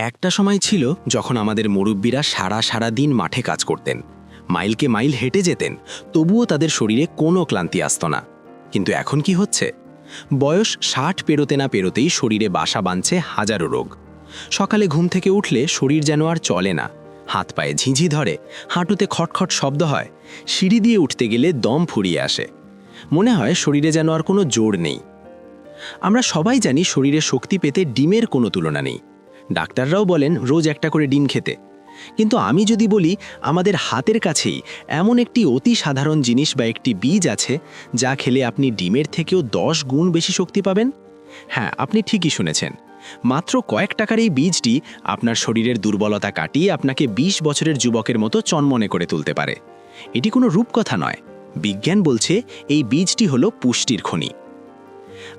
একটা সময় ছিল যখন আমাদের মুরব্বীরা সারা সারা দিন মাঠে কাজ করতেন। মাইলকে মাইল হেঁটে যেতেন, তবুও তাদের শরীরে কোনো ক্লান্তি আসতো না। কিন্তু এখন কি হচ্ছে? বয়স ষাট পেরোতে না পেরোতেই শরীরে বাসা বাঁধছে হাজারো রোগ। সকালে ঘুম থেকে উঠলে শরীর যেন আর চলে না। হাত পায়ে ঝিঝি ধরে, হাঁটুতে খটখট শব্দ হয়, সিঁড়ি দিয়ে উঠতে গেলে দম ফুরিয়ে আসে। মনে হয় শরীরে যেন আর কোনো জোর নেই। আমরা সবাই জানি শরীরে শক্তি পেতে ডিমের কোনো তুলনা নেই। ডাক্তাররাও বলেন রোজ একটা করে ডিম খেতে। কিন্তু আমি যদি বলি, আমাদের হাতের কাছেই এমন একটি অতি সাধারণ জিনিস বা একটি বীজ আছে, যা খেলে আপনি ডিমের থেকেও দশ গুণ বেশি শক্তি পাবেন? হ্যাঁ আপনি ঠিকই শুনেছেন। মাত্র কয়েক টাকার এই বীজটি আপনার শরীরের দুর্বলতা কাটিয়ে আপনাকে ২০ বছরের যুবকের মতো চনমনে করে তুলতে পারে। এটি কোনো রূপকথা নয়। বিজ্ঞান বলছে এই বীজটি হলো পুষ্টির খনি।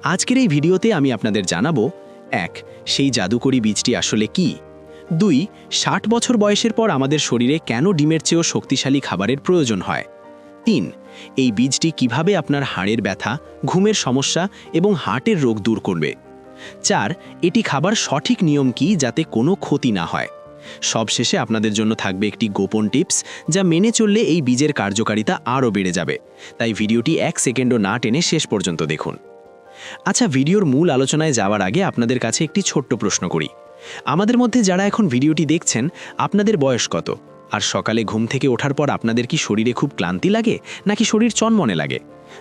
আজকের এই ভিডিওতে আমি আপনাদের জানাব এক, সেই জাদুকরি বীজটি আসলে কি? দুই, ষাট বছর বয়সের পর আমাদের শরীরে কেন ডিমের চেয়েও শক্তিশালী খাবারের প্রয়োজন হয়? তিন, এই বীজটি কীভাবে আপনার হাড়ের ব্যথা, ঘুমের সমস্যা এবং হার্টের রোগ দূর করবে? চার, এটি খাবার সঠিক নিয়ম কি যাতে কোনো ক্ষতি না হয়? সবশেষে আপনাদের জন্য থাকবে একটি গোপন টিপস যা মেনে চললে এই বীজের কার্যকারিতা আরও বেড়ে যাবে। তাই ভিডিওটি এক সেকেন্ডও না টেনে শেষ পর্যন্ত দেখুন। আচ্ছা ভিডিওর মূল আলোচনায় যাওয়ার আগে আপনাদের কাছে একটি ছোট্ট প্রশ্ন করি। আমাদের মধ্যে যারা এখন ভিডিওটি দেখছেন, আপনাদের বয়স কত? আর সকালে ঘুম থেকে ওঠার পর আপনাদের কি শরীরে খুব ক্লান্তি লাগে, নাকি শরীর চনমনে লাগে?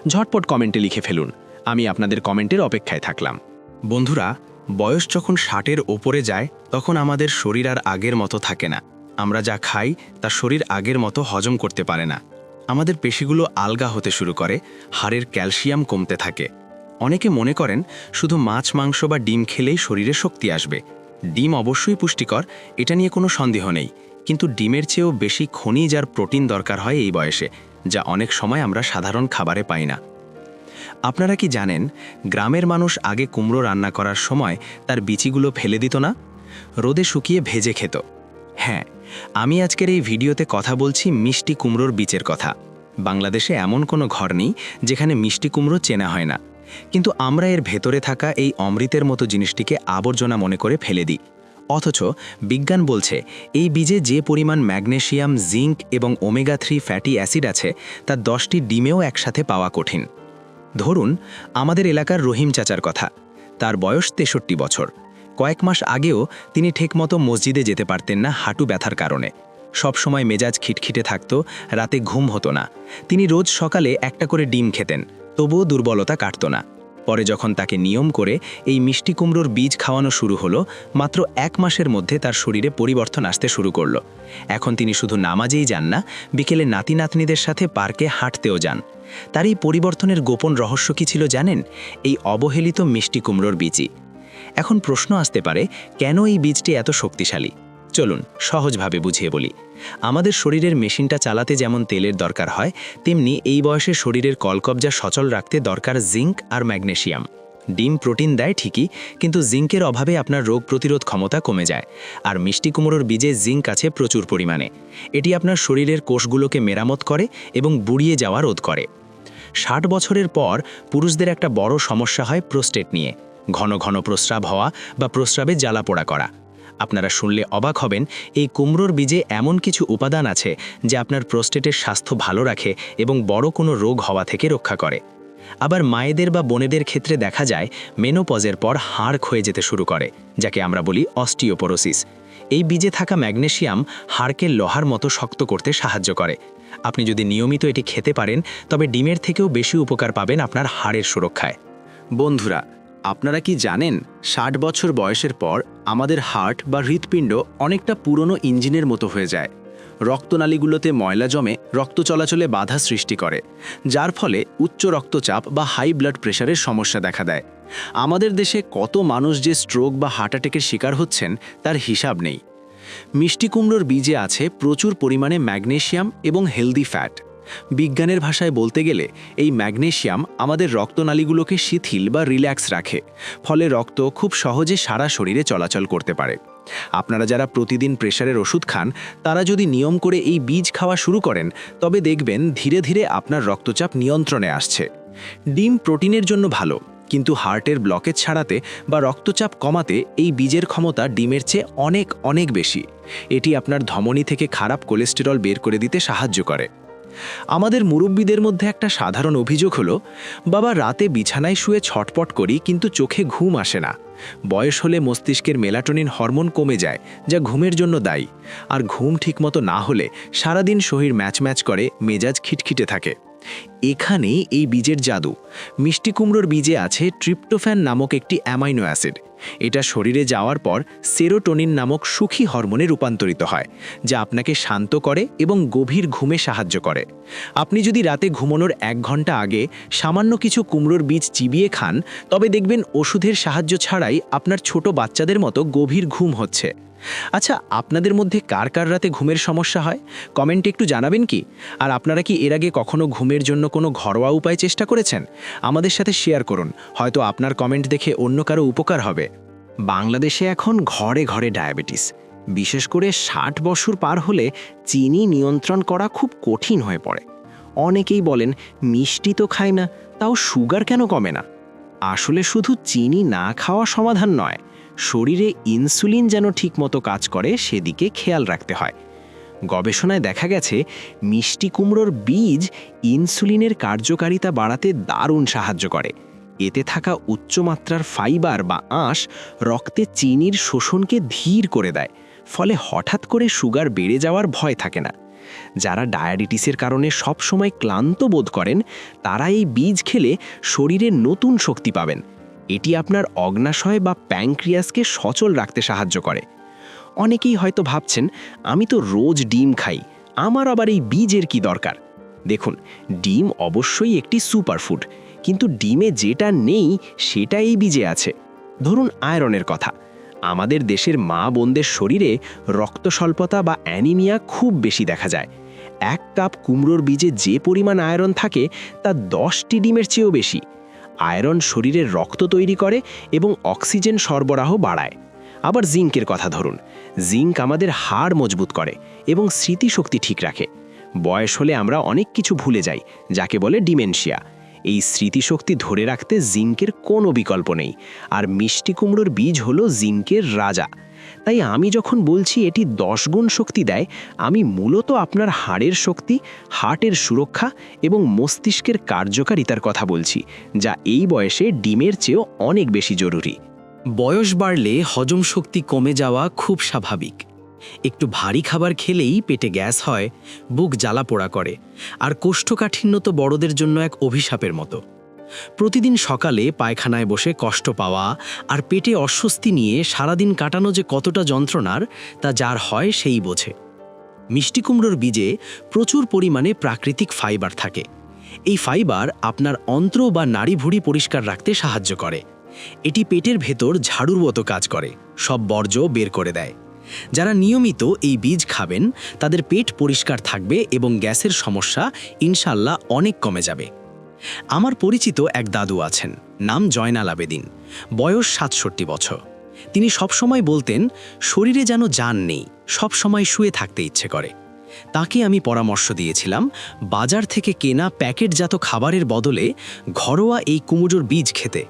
ঝটপট কমেন্টে লিখে ফেলুন, আমি আপনাদের কমেন্টের অপেক্ষায় থাকলাম। বন্ধুরা, বয়স যখন ষাটের ওপরে যায়, তখন আমাদের শরীর আর আগের মতো থাকে না। আমরা যা খাই, তা শরীর আগের মতো হজম করতে পারে না। আমাদের পেশিগুলো আলগা হতে শুরু করে, হাড়ের ক্যালসিয়াম কমতে থাকে। অনেকে মনে করেন শুধু মাছ, মাংস বা ডিম খেলেই শরীরে শক্তি আসবে। ডিম অবশ্যই পুষ্টিকর, এটা নিয়ে কোনো সন্দেহ নেই। কিন্তু ডিমের চেয়েও বেশি খনিজ আর প্রোটিন দরকার হয় এই বয়সে, যা অনেক সময় আমরা সাধারণ খাবারে পাই না। আপনারা কি জানেন, গ্রামের মানুষ আগে কুমড়ো রান্না করার সময় তার বিচিগুলো ফেলে দিত না? রোদে শুকিয়ে ভেজে খেত। হ্যাঁ আমি আজকের এই ভিডিওতে কথা বলছি মিষ্টি কুমড়োর বীচের কথা। বাংলাদেশে এমন কোনো ঘর নেই যেখানে মিষ্টি কুমড়ো চেনা হয় না। কিন্তু আমরা এর ভেতরে থাকা এই অমৃতের মতো জিনিসটিকে আবর্জনা মনে করে ফেলে দিই। অথচ বিজ্ঞান বলছে, এই বীজে যে পরিমাণ ম্যাগনেসিয়াম, জিঙ্ক এবং ওমেগা থ্রি ফ্যাটি অ্যাসিড আছে, তা দশটি ডিমেও একসাথে পাওয়া কঠিন। ধরুন, আমাদের এলাকার রহিম চাচার কথা। তার বয়স তেষট্টি বছর। কয়েক মাস আগেও তিনি ঠিকমতো মসজিদে যেতে পারতেন না হাঁটু ব্যথার কারণে। সবসময় মেজাজ খিটখিটে থাকত, রাতে ঘুম হতো না। তিনি রোজ সকালে একটা করে ডিম খেতেন। তবুও দুর্বলতা কাটত না। পরে যখন তাকে নিয়ম করে এই মিষ্টি কুমড়োর বীজ খাওয়ানো শুরু হলো, মাত্র এক মাসের মধ্যে তার শরীরে পরিবর্তন আসতে শুরু করল। এখন তিনি শুধু নামাজেই যান না, বিকেলে নাতি নাতনিদের সাথে পার্কে হাঁটতেও যান। তার এই পরিবর্তনের গোপন রহস্য কি ছিল জানেন? এই অবহেলিত মিষ্টি কুমড়োর বীজই। এখন প্রশ্ন আসতে পারে, কেন এই বীজটি এত শক্তিশালী? চলুন, সহজভাবে বুঝিয়ে বলি। আমাদের শরীরের মেশিনটা চালাতে যেমন তেলের দরকার হয়, তেমনি এই বয়সে শরীরের কলকবজা সচল রাখতে দরকার জিঙ্ক আর ম্যাগনেশিয়াম। ডিম প্রোটিন দেয় ঠিকই, কিন্তু জিঙ্কের অভাবে আপনার রোগ প্রতিরোধ ক্ষমতা কমে যায়, আর মিষ্টি কুমড়োর বীজে জিঙ্ক আছে প্রচুর পরিমাণে। এটি আপনার শরীরের কোষগুলোকে মেরামত করে এবং বুড়িয়ে যাওয়া রোধ করে। ষাট বছরের পর পুরুষদের একটা বড় সমস্যা হয় প্রোস্টেট নিয়ে। ঘন ঘন প্রস্রাব হওয়া বা প্রস্রাবে জ্বালা পোড়া করা। আপনারা শুনলে অবাক হবেন, এই কুমড়োর বীজে এমন কিছু উপাদান আছে যা আপনার প্রোস্টেটের স্বাস্থ্য ভালো রাখে এবং বড় কোনো রোগ হওয়া থেকে রক্ষা করে। আবার মায়েদের বা বোনেদের ক্ষেত্রে দেখা যায়, মেনোপজের পর হাড় ক্ষয়ে যেতে শুরু করে, যাকে আমরা বলি অস্টিওপোরোসিস। এই বীজে থাকা ম্যাগনেশিয়াম হাড়কে লোহার মতো শক্ত করতে সাহায্য করে। আপনি যদি নিয়মিত এটি খেতে পারেন, তবে ডিমের থেকেও বেশি উপকার পাবেন আপনার হাড়ের সুরক্ষায়। বন্ধুরা আপনারা কি জানেন, ষাট বছর বয়সের পর আমাদের হার্ট বা হৃৎপিণ্ড অনেকটা পুরনো ইঞ্জিনের মতো হয়ে যায়। রক্তনালীগুলোতে ময়লা জমে রক্ত চলাচলে বাধা সৃষ্টি করে, যার ফলে উচ্চ রক্তচাপ বা হাই ব্লাড প্রেশারের সমস্যা দেখা দেয়। আমাদের দেশে কত মানুষ যে স্ট্রোক বা হার্ট অ্যাটাকের শিকার হচ্ছেন, তার হিসাব নেই। মিষ্টি কুমড়োর বীজে আছে প্রচুর পরিমাণে ম্যাগনেশিয়াম এবং হেলদি ফ্যাট বিজ্ঞানের ভাষায় বলতে গেলে, এই ম্যাগনেশিয়াম আমাদের রক্তনালীগুলোকে শিথিল বা রিল্যাক্স রাখে, ফলে রক্ত খুব সহজে সারা শরীরে চলাচল করতে পারে। আপনারা যারা প্রতিদিন প্রেশারের ওষুধ খান, তারা যদি নিয়ম করে এই বীজ খাওয়া শুরু করেন, তবে দেখবেন ধীরে ধীরে আপনার রক্তচাপ নিয়ন্ত্রণে আসছে। ডিম প্রোটিনের জন্য ভালো, কিন্তু হার্টের ব্লকেজ ছাড়াতে বা রক্তচাপ কমাতে এই বীজের ক্ষমতা ডিমের চেয়ে অনেক অনেক বেশি। এটি আপনার ধমনী থেকে খারাপ কোলেস্টেরল বের করে দিতে সাহায্য করে। আমাদের মুরব্বীদের মধ্যে একটা সাধারণ অভিযোগ হলো, বাবা রাতে বিছানায় শুয়ে ছটপট করি কিন্তু চোখে ঘুম আসে না। বয়স হলে মস্তিষ্কের মেলাটোনিন হরমোন কমে যায়, যা ঘুমের জন্য দায়ী। আর ঘুম ঠিকমতো না হলে সারাদিন শরীর ম্যাচ ম্যাচ করে, মেজাজ খিটখিটে থাকে। এখানেই এই বীজের জাদু। মিষ্টি কুমড়োর বীজে আছে ট্রিপ্টোফ্যান নামক একটি অ্যামাইনো অ্যাসিড। এটা শরীরে যাওয়ার পর সেরোটোনিন নামক সুখী হরমোনে রূপান্তরিত হয়, যা আপনাকে শান্ত করে এবং গভীর ঘুমে সাহায্য করে। আপনি যদি রাতে ঘুমানোর এক ঘণ্টা আগে সামান্য কিছু কুমড়োর বীজ চিবিয়ে খান, তবে দেখবেন ওষুধের সাহায্য ছাড়াই আপনার ছোট বাচ্চাদের মতো গভীর ঘুম হচ্ছে। আচ্ছা আপনাদের মধ্যে কার কার রাতে ঘুমের সমস্যা হয়? কমেন্টে একটু জানাবেন কি? আর আপনারা কি এর আগে কখনো ঘুমের জন্য কোনো ঘরোয়া উপায় চেষ্টা করেছেন? আমাদের সাথে শেয়ার করুন, হয়তো আপনার কমেন্ট দেখে অন্য কারও উপকার হবে। বাংলাদেশে এখন ঘরে ঘরে ডায়াবেটিস। বিশেষ করে ষাট বছর পার হলে চিনি নিয়ন্ত্রণ করা খুব কঠিন হয়ে পড়ে। অনেকেই বলেন, মিষ্টি তো খায় না, তাও সুগার কেন কমে না? আসলে শুধু চিনি না খাওয়া সমাধান নয় শরীরে ইনসুলিন যেন ঠিকমতো কাজ করে, সেদিকে খেয়াল রাখতে হয়। গবেষণায় দেখা গেছে, মিষ্টি কুমড়োর বীজ ইনসুলিনের কার্যকারিতা বাড়াতে দারুণ সাহায্য করে। এতে থাকা উচ্চমাত্রার ফাইবার বা আঁশ রক্তে চিনির শোষণকে ধীর করে দেয়, ফলে হঠাৎ করে সুগার বেড়ে যাওয়ার ভয় থাকে না। যারা ডায়াবেটিসের কারণে সবসময় ক্লান্ত বোধ করেন, তারা এই বীজ খেলে শরীরে নতুন শক্তি পাবেন। এটি আপনার অগ্নাশয় বা প্যাংক্রিয়াসকে সচল রাখতে সাহায্য করে। অনেকেই হয়তো ভাবছেন, আমি তো রোজ ডিম খাই, আমার আবার এই বীজের কি দরকার? দেখুন, ডিম অবশ্যই একটি সুপারফুড, কিন্তু ডিমে যেটা নেই, সেটা এই বীজে আছে। ধরুন আয়রনের কথা, আমাদের দেশের মা বোনদের শরীরে রক্ত স্বল্পতা বা অ্যানিমিয়া খুব বেশি দেখা যায়। এক কাপ কুমড়োর বীজে যে পরিমাণ আয়রন থাকে, তা দশটি ডিমের চেয়েও বেশি। আয়রন শরীরের রক্ত তৈরি করে এবং অক্সিজেন সরবরাহ বাড়ায়। আবার জিঙ্কের কথা ধরুন। জিঙ্ক আমাদের হাড় মজবুত করে এবং স্মৃতিশক্তি ঠিক রাখে। বয়স হলে আমরা অনেক কিছু ভুলে যাই, যাকে বলে ডিমেনশিয়া। এই স্মৃতিশক্তি ধরে রাখতে জিঙ্কের কোনো বিকল্প নেই। আর মিষ্টি কুমড়োর বীজ হলো জিঙ্কের রাজা। তাই আমি যখন বলছি এটি দশ গুণ শক্তি দেয়, আমি মূলত আপনার হাড়ের শক্তি, হার্টের সুরক্ষা এবং মস্তিষ্কের কার্যকারিতার কথা বলছি, যা এই বয়সে ডিমের চেয়েও অনেক বেশি জরুরি। বয়স বাড়লে হজম শক্তি কমে যাওয়া খুব স্বাভাবিক। একটু ভারী খাবার খেলেই পেটে গ্যাস হয়, বুক জ্বালা পোড়া করে, আর কোষ্ঠকাঠিন্য তো বড়দের জন্য এক অভিশাপের মতো। প্রতিদিন সকালে পায়খানায় বসে কষ্ট পাওয়া আর পেটে অস্বস্তি নিয়ে সারাদিন কাটানো যে কতটা যন্ত্রণার, তা যার হয় সেই বোঝে। মিষ্টি কুমড়োর বীজে প্রচুর পরিমাণে প্রাকৃতিক ফাইবার থাকে। এই ফাইবার আপনার অন্ত্র বা নাড়ি ভুড়ি পরিষ্কার রাখতে সাহায্য করে। এটি পেটের ভেতর ঝাড়ুর মতো কাজ করে, সব বর্জ্য বের করে দেয়। যারা নিয়মিত এই বীজ খাবেন, তাদের পেট পরিষ্কার থাকবে এবং গ্যাসের সমস্যা ইনশাল্লাহ অনেক কমে যাবে। আমার পরিচিত এক দাদু আছেন, নাম জয়নাল আবেদিন। বয়স সাতষট্টি বছর। তিনি সবসময় বলতেন, শরীরে যেন যান নেই, সবসময় শুয়ে থাকতে ইচ্ছে করে। তাকে আমি পরামর্শ দিয়েছিলাম, বাজার থেকে কেনা প্যাকেটজাত খাবারের বদলে ঘরোয়া এই কুমড়োর বীজ খেতে।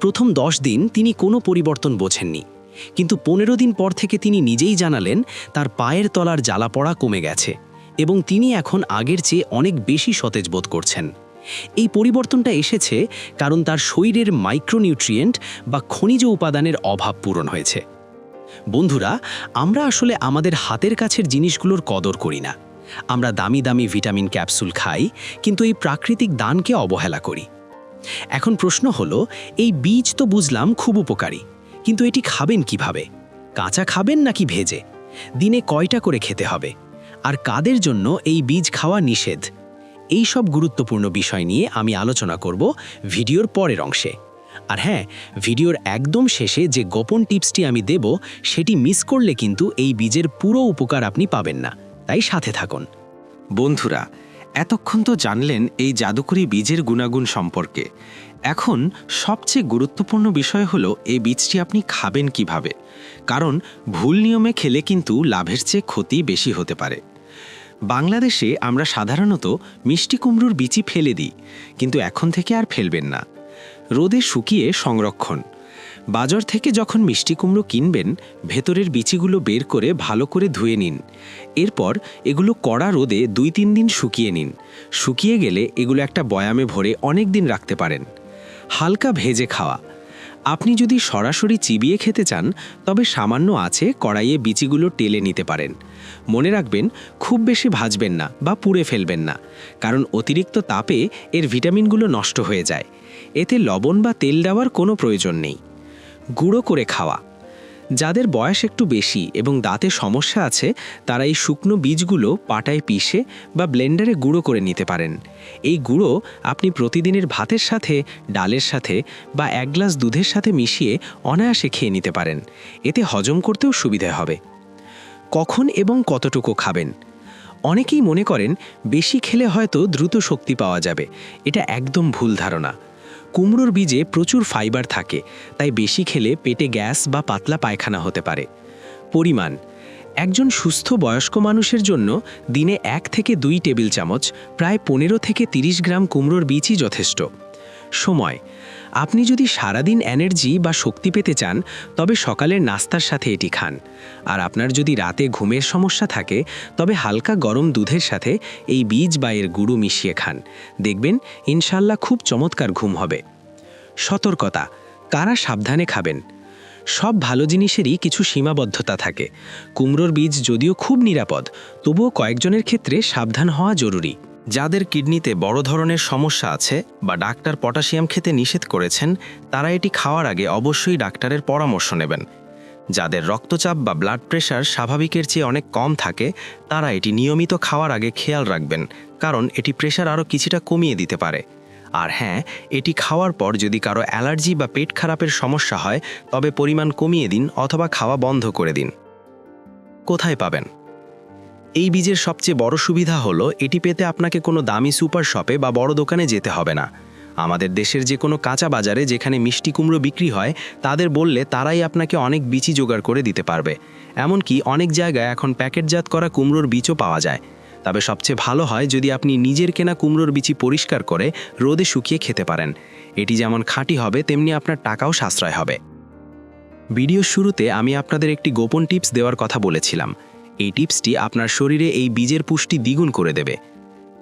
প্রথম দশ দিন তিনি কোনো পরিবর্তন বোঝেননি, কিন্তু পনেরো দিন পর থেকে তিনি নিজেই জানালেন, তার পায়ের তলার জ্বালা পড়া কমে গেছে এবং তিনি এখন আগের চেয়ে অনেক বেশি সতেজ বোধ করছেন। এই পরিবর্তনটা এসেছে কারণ তার শরীরের মাইক্রোনিউট্রিয়েন্ট বা খনিজ উপাদানের অভাব পূরণ হয়েছে। বন্ধুরা, আমরা আসলে আমাদের হাতের কাছের জিনিসগুলোর কদর করি না। আমরা দামি দামি ভিটামিন ক্যাপসুল খাই, কিন্তু এই প্রাকৃতিক দানকে অবহেলা করি। এখন প্রশ্ন হলো, এই বীজ তো বুঝলাম খুব উপকারী, কিন্তু এটি খাবেন কীভাবে? কাঁচা খাবেন নাকি ভেজে? দিনে কয়টা করে খেতে হবে? আর কাদের জন্য এই বীজ খাওয়া নিষেধ? এই সব গুরুত্বপূর্ণ বিষয় নিয়ে আমি আলোচনা করব ভিডিওর পরের অংশে। আর হ্যাঁ ভিডিওর একদম শেষে যে গোপন টিপসটি আমি দেব, সেটি মিস করলে কিন্তু এই বীজের পুরো উপকার আপনি পাবেন না। তাই সাথে থাকুন। বন্ধুরা, এতক্ষণ তো জানলেন এই জাদুকরি বীজের গুণাগুণ সম্পর্কে। এখন সবচেয়ে গুরুত্বপূর্ণ বিষয় হলো, এই বীজটি আপনি খাবেন কীভাবে? কারণ ভুল নিয়মে খেলে কিন্তু লাভের চেয়ে ক্ষতি বেশি হতে পারে। বাংলাদেশে আমরা সাধারণত মিষ্টি কুমড়োর বিচি ফেলে দিই, কিন্তু এখন থেকে আর ফেলবেন না। রোদে শুকিয়ে সংরক্ষণ। বাজার থেকে যখন মিষ্টি কুমড়ো কিনবেন, ভেতরের বিচিগুলো বের করে ভালো করে ধুয়ে নিন। এরপর এগুলো কড়া রোদে দুই তিন দিন শুকিয়ে নিন। শুকিয়ে গেলে এগুলো একটা বয়ামে ভরে অনেক দিন রাখতে পারেন। হালকা ভেজে খাওয়া। আপনি যদি সরাসরি চিবিয়ে খেতে চান, তবে সামান্য আছে কড়াইয়ে বিচিগুলো টেলে নিতে পারেন। মনে রাখবেন, খুব বেশি ভাজবেন না বা পুড়ে ফেলবেন না, কারণ অতিরিক্ত তাপে এর ভিটামিনগুলো নষ্ট হয়ে যায়। এতে লবণ বা তেল দেওয়ার কোনো প্রয়োজন নেই। গুঁড়ো করে খাওয়া। যাদের বয়স একটু বেশি এবং দাঁতে সমস্যা আছে, তারা এই শুকনো বীজগুলো পাটায় পিষে বা ব্লেন্ডারে গুঁড়ো করে নিতে পারেন। এই গুঁড়ো আপনি প্রতিদিনের ভাতের সাথে, ডালের সাথে বা এক গ্লাস দুধের সাথে মিশিয়ে অনায়াসে খেয়ে নিতে পারেন। এতে হজম করতেও সুবিধা হবে। কখন এবং কতটুকু খাবেন? অনেকেই মনে করেন, বেশি খেলে হয়তো দ্রুত শক্তি পাওয়া যাবে। এটা একদম ভুল ধারণা। কুমড়োর বীজে প্রচুর ফাইবার থাকে, তাই বেশি খেলে পেটে গ্যাস বা পাতলা পায়খানা হতে পারে। পরিমাণ, একজন সুস্থ বয়স্ক মানুষের জন্য দিনে এক থেকে দুই টেবিল চামচ, প্রায় পনেরো থেকে তিরিশ গ্রাম কুমড়োর বীজই যথেষ্ট। সময় আপনি যদি সারাদিন এনার্জি বা শক্তি পেতে চান, তবে সকালের নাস্তার সাথে এটি খান। আর আপনার যদি রাতে ঘুমের সমস্যা থাকে, তবে হালকা গরম দুধের সাথে এই বীজ বা এর গুঁড়ো মিশিয়ে খান। দেখবেন ইনশাল্লাহ খুব চমৎকার ঘুম হবে। সতর্কতা, কারা সাবধানে খাবেন? সব ভালো জিনিসেরই কিছু সীমাবদ্ধতা থাকে। কুমড়োর বীজ যদিও খুব নিরাপদ, তবুও কয়েকজনের ক্ষেত্রে সাবধান হওয়া জরুরি। যাদের কিডনিতে বড় ধরনের সমস্যা আছে বা ডাক্তার পটাশিয়াম খেতে নিষেধ করেছেন, তারা এটি খাওয়ার আগে অবশ্যই ডাক্তারের পরামর্শ নেবেন। যাদের রক্তচাপ বা ব্লাড প্রেশার স্বাভাবিকের চেয়ে অনেক কম থাকে, তারা এটি নিয়মিত খাওয়ার আগে খেয়াল রাখবেন, কারণ এটি প্রেশার আরও কিছুটা কমিয়ে দিতে পারে। আর হ্যাঁ এটি খাওয়ার পর যদি কারও অ্যালার্জি বা পেট খারাপের সমস্যা হয়, তবে পরিমাণ কমিয়ে দিন অথবা খাওয়া বন্ধ করে দিন। কোথায় পাবেন? এই বীজের সবচেয়ে বড় সুবিধা হলো, এটি পেতে আপনাকে কোনো দামি সুপার শপে বা বড় দোকানে যেতে হবে না। আমাদের দেশের যে কোনো কাঁচা বাজারে যেখানে মিষ্টি কুমড়ো বিক্রি হয়, তাদের বললে তারাই আপনাকে অনেক বিচি জোগাড় করে দিতে পারবে। এমনকি অনেক জায়গায় এখন প্যাকেটজাত করা কুমড়োর বীজও পাওয়া যায়। তবে সবচেয়ে ভালো হয় যদি আপনি নিজের কেনা কুমড়োর বিচি পরিষ্কার করে রোদে শুকিয়ে খেতে পারেন। এটি যেমন খাঁটি হবে, তেমনি আপনার টাকাও সাশ্রয় হবে। ভিডিওর শুরুতে আমি আপনাদের একটি গোপন টিপস দেওয়ার কথা বলেছিলাম। এই টিপসটি আপনার শরীরে এই বীজের পুষ্টি দ্বিগুণ করে দেবে।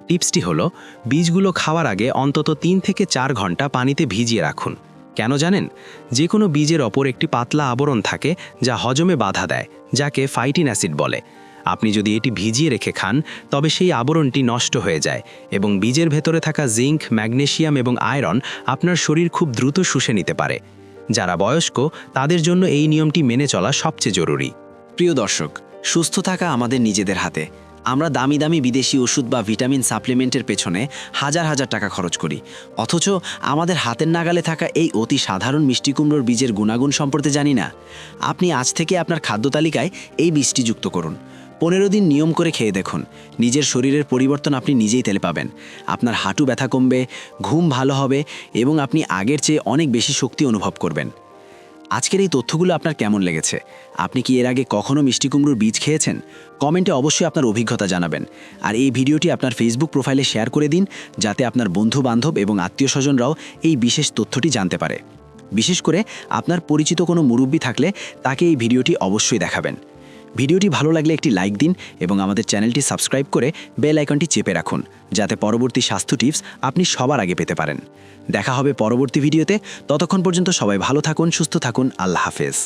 টিপসটি হলো, বীজগুলো খাওয়ার আগে অন্তত তিন থেকে চার ঘণ্টা পানিতে ভিজিয়ে রাখুন। কেন জানেন? যে কোনো বীজের ওপর একটি পাতলা আবরণ থাকে যা হজমে বাধা দেয়, যাকে ফাইটিন অ্যাসিড বলে। আপনি যদি এটি ভিজিয়ে রেখে খান, তবে সেই আবরণটি নষ্ট হয়ে যায় এবং বীজের ভেতরে থাকা জিঙ্ক, ম্যাগনেশিয়াম এবং আয়রন আপনার শরীর খুব দ্রুত শুষে নিতে পারে। যারা বয়স্ক, তাদের জন্য এই নিয়মটি মেনে চলা সবচেয়ে জরুরি। প্রিয় দর্শক সুস্থ থাকা আমাদের নিজেদের হাতে। আমরা দামি দামি বিদেশি ওষুধ বা ভিটামিন সাপ্লিমেন্টের পেছনে হাজার হাজার টাকা খরচ করি। অথচ আমাদের হাতের নাগালে থাকা এই অতি সাধারণ মিষ্টি কুমড়োর বীজের গুণাগুণ সম্পর্কে জানি না। আপনি আজ থেকে আপনার খাদ্য তালিকায় এই বীজটি যুক্ত করুন। পনেরো দিন নিয়ম করে খেয়ে দেখুন। নিজের শরীরের পরিবর্তন আপনি নিজেই তেলে পাবেন। আপনার হাঁটু ব্যথা কমবে, ঘুম ভালো হবে এবং আপনি আগের চেয়ে অনেক বেশি শক্তি অনুভব করবেন। আজকের এই তথ্যগুলো আপনার কেমন লেগেছে? আপনি কি এর আগে কখনও মিষ্টি কুমড়োর বীজ খেয়েছেন? কমেন্টে অবশ্যই আপনার অভিজ্ঞতা জানাবেন। আর এই ভিডিওটি আপনার ফেসবুক প্রোফাইলে শেয়ার করে দিন, যাতে আপনার বন্ধু বান্ধব এবং আত্মীয় স্বজনরাও এই বিশেষ তথ্যটি জানতে পারে। বিশেষ করে আপনার পরিচিত কোনো মুরব্বী থাকলে তাকে এই ভিডিওটি অবশ্যই দেখাবেন। ভিডিওটি ভালো লাগলে একটি লাইক দিন এবং আমাদের চ্যানেলটি সাবস্ক্রাইব করে বেল আইকনটি চেপে রাখুন, যাতে পরবর্তী স্বাস্থ্য টিপস আপনি সবার আগে পেতে পারেন। দেখা হবে পরবর্তী ভিডিওতে। ততক্ষণ পর্যন্ত সবাই ভালো থাকুন, সুস্থ থাকুন। আল্লাহ হাফেজ।